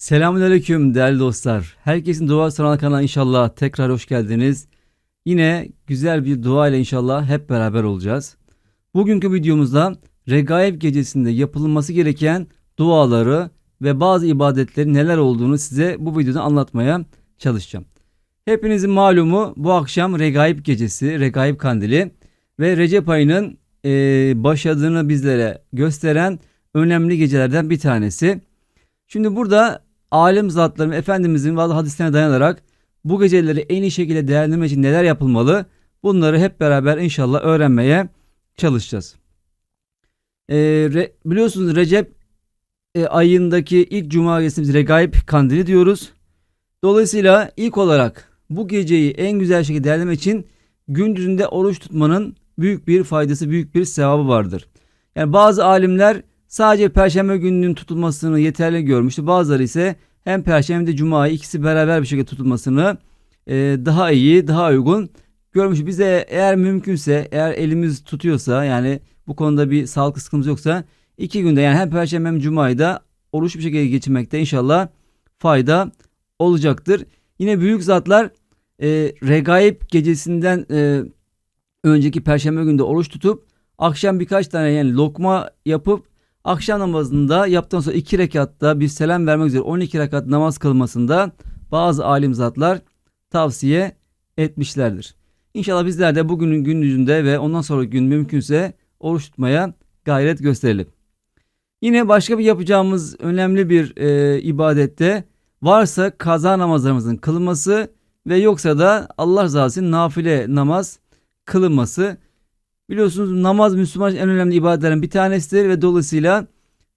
Selamünaleyküm değerli dostlar. Herkesin dua sanal kanalına inşallah tekrar hoş geldiniz. Yine güzel bir dua ile inşallah hep beraber olacağız. Bugünkü videomuzda Regaib gecesinde yapılması gereken duaları ve bazı ibadetlerin neler olduğunu size bu videoda anlatmaya çalışacağım. Hepinizin malumu bu akşam Regaib gecesi, Regaib kandili ve Recep ayının eee, başladığını bizlere gösteren önemli gecelerden bir tanesi. Şimdi burada alim zatların Efendimizin bazı hadislerine dayanarak bu geceleri en iyi şekilde değerlendirmek için neler yapılmalı? Bunları hep beraber inşallah öğrenmeye çalışacağız. Ee, re- biliyorsunuz Recep e, ayındaki ilk cuma gecesi Regaib kandili diyoruz. Dolayısıyla ilk olarak bu geceyi en güzel şekilde değerlendirmek için gündüzünde oruç tutmanın büyük bir faydası, büyük bir sevabı vardır. Yani bazı alimler sadece perşembe gününün tutulmasını yeterli görmüştü. Bazıları ise hem perşembe hem de cuma ikisi beraber bir şekilde tutulmasını e, daha iyi, daha uygun görmüş. Bize eğer mümkünse, eğer elimiz tutuyorsa yani bu konuda bir sağlık sıkıntımız yoksa iki günde yani hem perşembe hem cumayı da oruç bir şekilde geçirmekte inşallah fayda olacaktır. Yine büyük zatlar e, regaib gecesinden e, önceki perşembe günde oruç tutup akşam birkaç tane yani lokma yapıp akşam namazında yaptıktan sonra iki rekatta bir selam vermek üzere 12 rekat namaz kılmasında bazı alim zatlar tavsiye etmişlerdir. İnşallah bizler de bugünün gündüzünde ve ondan sonra gün mümkünse oruç tutmaya gayret gösterelim. Yine başka bir yapacağımız önemli bir e, ibadette varsa kaza namazlarımızın kılınması ve yoksa da Allah rızası nafile namaz kılınması. Biliyorsunuz namaz Müslüman en önemli ibadetlerin bir tanesidir ve dolayısıyla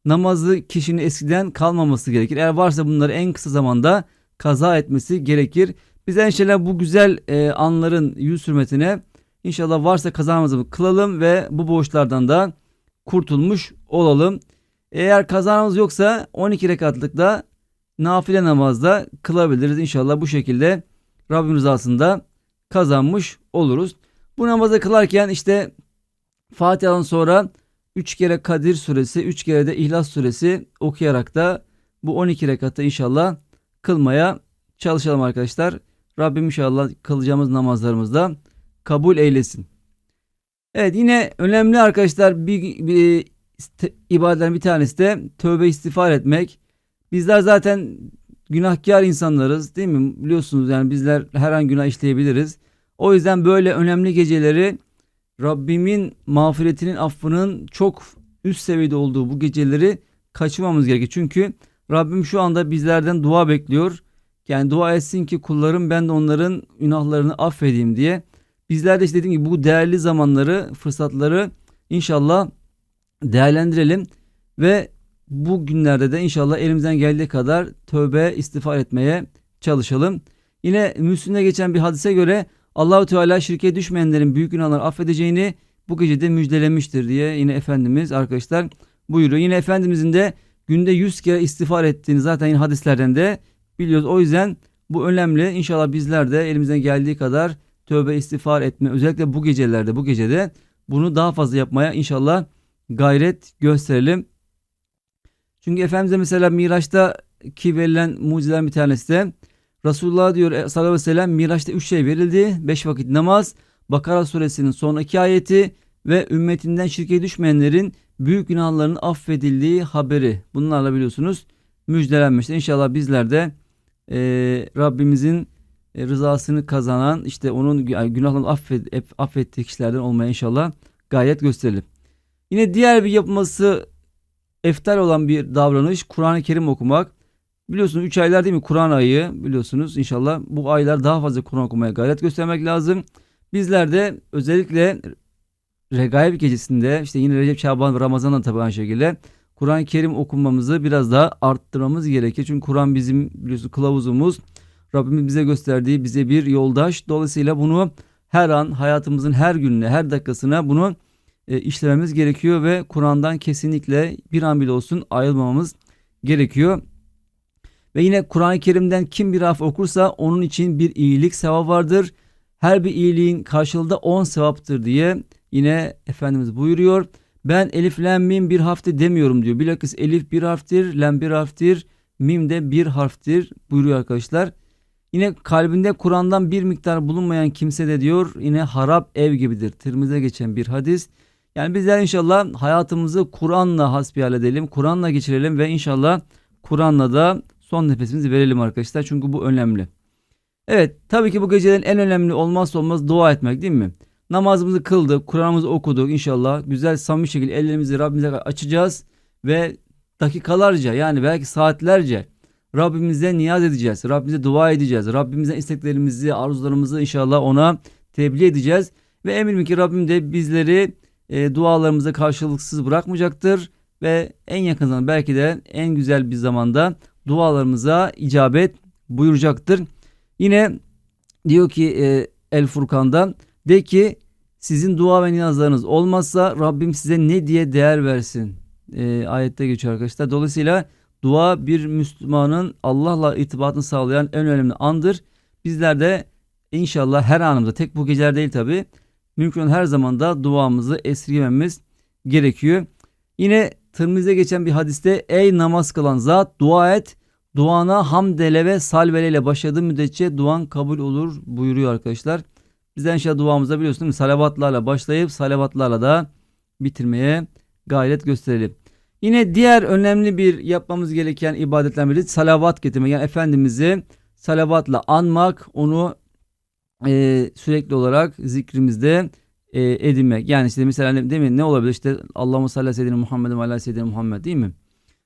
namazı kişinin eskiden kalmaması gerekir. Eğer varsa bunları en kısa zamanda kaza etmesi gerekir. Biz inşallah bu güzel e, anların yüz hürmetine inşallah varsa kaza namazımızı kılalım ve bu borçlardan da kurtulmuş olalım. Eğer kazanımız yoksa 12 rekatlık da nafile namazda kılabiliriz. İnşallah bu şekilde Rabbim rızasında kazanmış oluruz. Bu namazı kılarken işte Fatiha'dan sonra 3 kere Kadir suresi, 3 kere de İhlas suresi okuyarak da bu 12 rekatı inşallah kılmaya çalışalım arkadaşlar. Rabbim inşallah kılacağımız namazlarımızda kabul eylesin. Evet yine önemli arkadaşlar bir, bir ibadetlerin bir tanesi de tövbe istiğfar etmek. Bizler zaten günahkar insanlarız değil mi? Biliyorsunuz yani bizler her an günah işleyebiliriz. O yüzden böyle önemli geceleri Rabbimin mağfiretinin affının çok üst seviyede olduğu bu geceleri kaçırmamamız gerekiyor. Çünkü Rabbim şu anda bizlerden dua bekliyor. Yani dua etsin ki kullarım ben de onların günahlarını affedeyim diye. Bizler de işte dediğim gibi bu değerli zamanları, fırsatları inşallah değerlendirelim ve bu günlerde de inşallah elimizden geldiği kadar tövbe istiğfar etmeye çalışalım. Yine Müslüm'de geçen bir hadise göre Allahu Teala şirke düşmeyenlerin büyük günahları affedeceğini bu gecede müjdelemiştir diye yine Efendimiz arkadaşlar buyuruyor. Yine Efendimizin de günde 100 kere istiğfar ettiğini zaten yine hadislerden de biliyoruz. O yüzden bu önemli. İnşallah bizler de elimizden geldiği kadar tövbe istiğfar etme özellikle bu gecelerde bu gecede bunu daha fazla yapmaya inşallah gayret gösterelim. Çünkü Efendimiz'e mesela Miraç'ta ki verilen mucizelerin bir tanesi de Resulullah diyor e, sallallahu aleyhi ve sellem Miraç'ta üç şey verildi. Beş vakit namaz, Bakara suresinin son iki ayeti ve ümmetinden şirke düşmeyenlerin büyük günahlarının affedildiği haberi. Bunlarla biliyorsunuz müjdelenmiştir. İnşallah bizler de e, Rabbimizin e, rızasını kazanan işte onun gü- günahlarını affet, affettiği kişilerden olmaya inşallah gayret gösterelim. Yine diğer bir yapılması eftal olan bir davranış Kur'an-ı Kerim okumak. Biliyorsunuz 3 aylar değil mi Kur'an ayı biliyorsunuz inşallah bu aylar daha fazla Kur'an okumaya gayret göstermek lazım. Bizler de özellikle Regaib gecesinde işte yine Recep, Şaban ve Ramazan'da tabi aynı şekilde Kur'an-ı Kerim okumamızı biraz daha arttırmamız gerekir. Çünkü Kur'an bizim biliyorsunuz kılavuzumuz. Rabbimiz bize gösterdiği bize bir yoldaş. Dolayısıyla bunu her an hayatımızın her gününe her dakikasına bunu e, işlememiz gerekiyor ve Kur'an'dan kesinlikle bir an bile olsun ayrılmamamız gerekiyor. Ve yine Kur'an-ı Kerim'den kim bir harf okursa onun için bir iyilik sevabı vardır. Her bir iyiliğin karşılığı da 10 sevaptır diye yine Efendimiz buyuruyor. Ben elif lem mim bir harftir demiyorum diyor. Bilakis elif bir harftir, lem bir harftir, mim de bir harftir buyuruyor arkadaşlar. Yine kalbinde Kur'an'dan bir miktar bulunmayan kimse de diyor yine harap ev gibidir. Tirmizi'de geçen bir hadis. Yani bizler inşallah hayatımızı Kur'an'la hasbihal edelim. Kur'an'la geçirelim ve inşallah Kur'an'la da son nefesimizi verelim arkadaşlar. Çünkü bu önemli. Evet tabii ki bu gecelerin en önemli olmazsa olmaz dua etmek değil mi? Namazımızı kıldık, Kur'an'ımızı okuduk inşallah. Güzel samimi şekilde ellerimizi Rabbimize açacağız ve dakikalarca yani belki saatlerce Rabbimize niyaz edeceğiz. Rabbimize dua edeceğiz. Rabbimizden isteklerimizi, arzularımızı inşallah ona tebliğ edeceğiz. Ve eminim ki Rabbim de bizleri e, dualarımıza karşılıksız bırakmayacaktır. Ve en yakın zamanda belki de en güzel bir zamanda dualarımıza icabet buyuracaktır. Yine diyor ki e, El Furkan'da de ki sizin dua ve niyazlarınız olmazsa Rabbim size ne diye değer versin. E, ayette geçiyor arkadaşlar. Dolayısıyla dua bir Müslümanın Allah'la irtibatını sağlayan en önemli andır. Bizler de inşallah her anımızda tek bu geceler değil tabi mümkün her zaman da duamızı esirgememiz gerekiyor. Yine Tirmiz'de geçen bir hadiste ey namaz kılan zat dua et duana hamdele ve salvele ile başladığı müddetçe duan kabul olur buyuruyor arkadaşlar. Bizden inşallah duamızda biliyorsunuz değil? Salavatlarla başlayıp salavatlarla da bitirmeye gayret gösterelim. Yine diğer önemli bir yapmamız gereken ibadetlerden biri salavat getirmek. Yani Efendimiz'i salavatla anmak, onu e, sürekli olarak zikrimizde e, edinmek. Yani işte mesela ne- değil mi? Ne olabilir? İşte Allahu seyyidina Muhammed ve ala seyyidina Muhammed değil mi?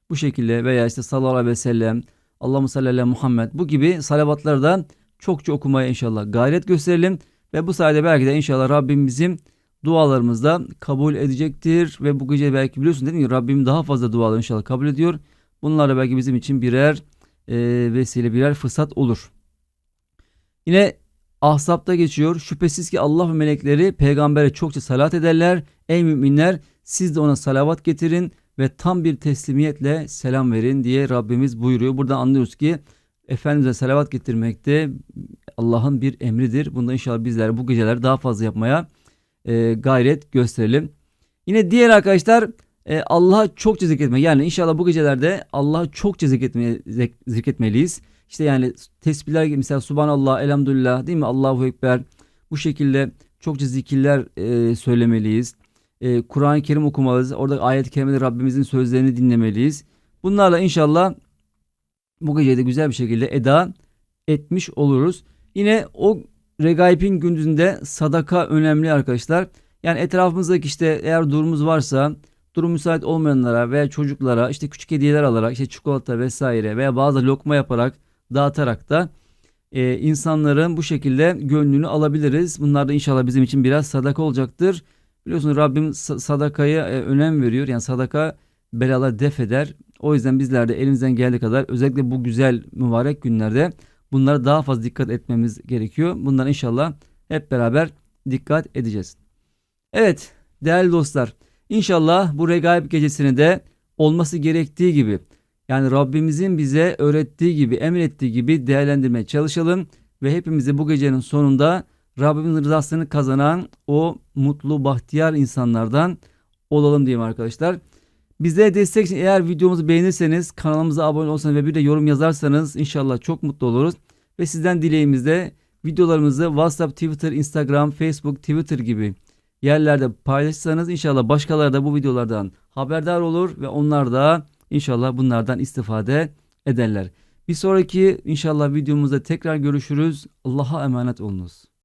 Bu şekilde veya işte sallallahu aleyhi ve sellem, Allahu salli ala Muhammed bu gibi salavatları da çokça okumaya inşallah gayret gösterelim. Ve bu sayede belki de inşallah Rabbim bizim dualarımızda kabul edecektir. Ve bu gece belki biliyorsun dedim ki Rabbim daha fazla duaları inşallah kabul ediyor. Bunlar da belki bizim için birer e, vesile birer fırsat olur. Yine Ahzab'da geçiyor. Şüphesiz ki Allah ve melekleri peygambere çokça salat ederler. Ey müminler siz de ona salavat getirin ve tam bir teslimiyetle selam verin diye Rabbimiz buyuruyor. Buradan anlıyoruz ki Efendimiz'e salavat getirmek de Allah'ın bir emridir. Bunda inşallah bizler bu geceler daha fazla yapmaya e, gayret gösterelim. Yine diğer arkadaşlar e, Allah'a çokça zikretmek. Yani inşallah bu gecelerde Allah'a çokça zikretmeye, zik- zikretmeliyiz. İşte yani tesbihler gibi mesela Subhanallah, Elhamdülillah değil mi? Allahu Ekber. Bu şekilde çokça zikirler e, söylemeliyiz. E, Kur'an-ı Kerim okumalıyız. Orada ayet-i kerimede Rabbimizin sözlerini dinlemeliyiz. Bunlarla inşallah bu geceyi de güzel bir şekilde eda etmiş oluruz. Yine o regaibin gündüzünde sadaka önemli arkadaşlar. Yani etrafımızdaki işte eğer durumumuz varsa durum müsait olmayanlara veya çocuklara işte küçük hediyeler alarak işte çikolata vesaire veya bazı lokma yaparak dağıtarak da e, insanların bu şekilde gönlünü alabiliriz. Bunlar da inşallah bizim için biraz sadaka olacaktır. Biliyorsunuz Rabbim sa- sadakaya e, önem veriyor. Yani sadaka belalar def eder. O yüzden bizler de elimizden geldiği kadar özellikle bu güzel mübarek günlerde bunlara daha fazla dikkat etmemiz gerekiyor. Bunlara inşallah hep beraber dikkat edeceğiz. Evet değerli dostlar inşallah bu regaib gecesini de olması gerektiği gibi yani Rabbimizin bize öğrettiği gibi emrettiği gibi değerlendirmeye çalışalım ve hepimizi bu gecenin sonunda Rabbimin rızasını kazanan o mutlu bahtiyar insanlardan olalım diyeyim arkadaşlar. Bize destek için eğer videomuzu beğenirseniz kanalımıza abone olsanız ve bir de yorum yazarsanız inşallah çok mutlu oluruz. Ve sizden dileğimiz de videolarımızı WhatsApp, Twitter, Instagram, Facebook, Twitter gibi yerlerde paylaşırsanız inşallah başkaları da bu videolardan haberdar olur ve onlar da inşallah bunlardan istifade ederler. Bir sonraki inşallah videomuzda tekrar görüşürüz. Allah'a emanet olunuz.